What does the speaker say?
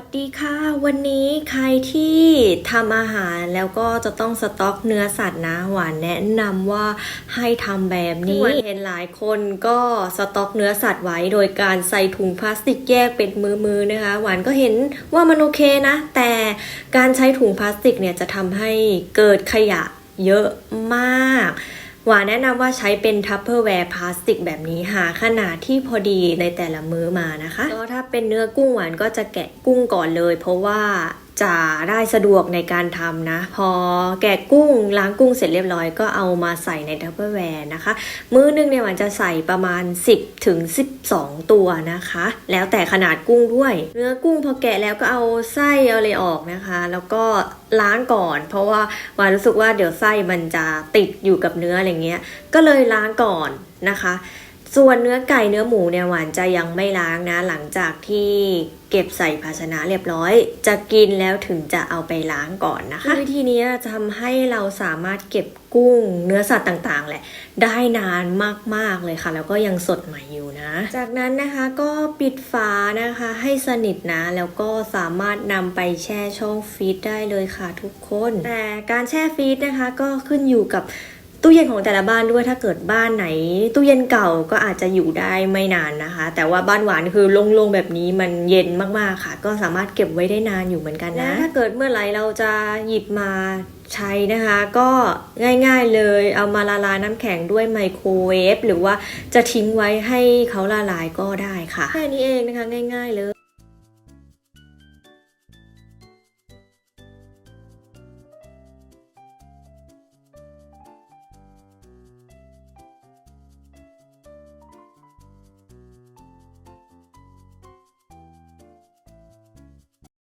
สวัสดีค่ะ วันนี้ใครที่ทำอาหารแล้วก็จะต้องสต็อกเนื้อสัตว์นะ หวานแนะนำว่าให้ทำแบบนี้เห็นหลายคนก็สต็อกเนื้อสัตว์ไว้ โดยการใส่ถุงพลาสติกแยกเป็นมือๆนะคะ หวานก็เห็นว่ามันโอเคนะ แต่การใช้ถุงพลาสติกเนี่ยจะทำให้เกิดขยะเยอะมากห วานแนะนำว่าใช้เป็นทัพเปอร์แวร์พลาสติกแบบนี้หาขนาดที่พอดีในแต่ละมื้อมานะคะก็ถ้าเป็นเนื้อกุ้งหวานก็จะแกะกุ้งก่อนเลย เพราะว่า จะได้สะดวกในการทำนะ พอแกะกุ้งล้างกุ้งเสร็จเรียบร้อยก็เอามาใส่ในทัพเปอร์แวร์นะคะ มื้อนึงเนี่ยหวานจะใส่ประมาณ 10ถึง12 ตัวนะคะ แล้วแต่ขนาดกุ้งด้วย เนื้อกุ้งพอแกะแล้วก็เอาไส้เอาอะไรออกนะคะ แล้วก็ล้างก่อน เพราะว่าวานรู้สึกว่าเดี๋ยวไส้มันจะติดอยู่กับเนื้ออะไรเงี้ยก็เลยล้างก่อนนะคะ ส่วนเนื้อไก่เนื้อหมูเนี่ยหวานจะยังไม่ล้างนะ หลังจากที่เก็บใส่ภาชนะเรียบร้อย จะกินแล้วถึงจะเอาไปล้างก่อนนะคะวิธีนี้จะทำให้เราสามารถเก็บกุ้งเนื้อสัตว์ต่างๆ แหละ ได้นานมากๆเลยค่ะ แล้วก็ยังสดใหม่อยู่นะ จากนั้นนะคะก็ปิดฝานะคะให้สนิทนะ แล้วก็สามารถนำไปแช่ช่องฟรีซได้เลยค่ะทุกคน แต่การแช่ฟรีซนะคะก็ขึ้นอยู่กับ ตู้เย็นของแต่ละบ้านด้วยถ้าเกิดบ้านไหน ตู้เย็นเก่าก็อาจจะอยู่ได้ไม่นานนะคะ แต่ว่าบ้านหวานคือโล่งๆแบบนี้มันเย็นมากๆค่ะ ก็สามารถเก็บไว้ได้นานอยู่เหมือนกันนะถ้าเกิดเมื่อไหร่เราจะหยิบมาใช้นะคะ ก็ง่ายๆเลยเอามาละลายน้ำแข็งด้วยไมโครเวฟหรือว่าจะทิ้งไว้ให้เขาละลายก็ได้ค่ะแค่นี้เองนะคะง่าย ๆเลย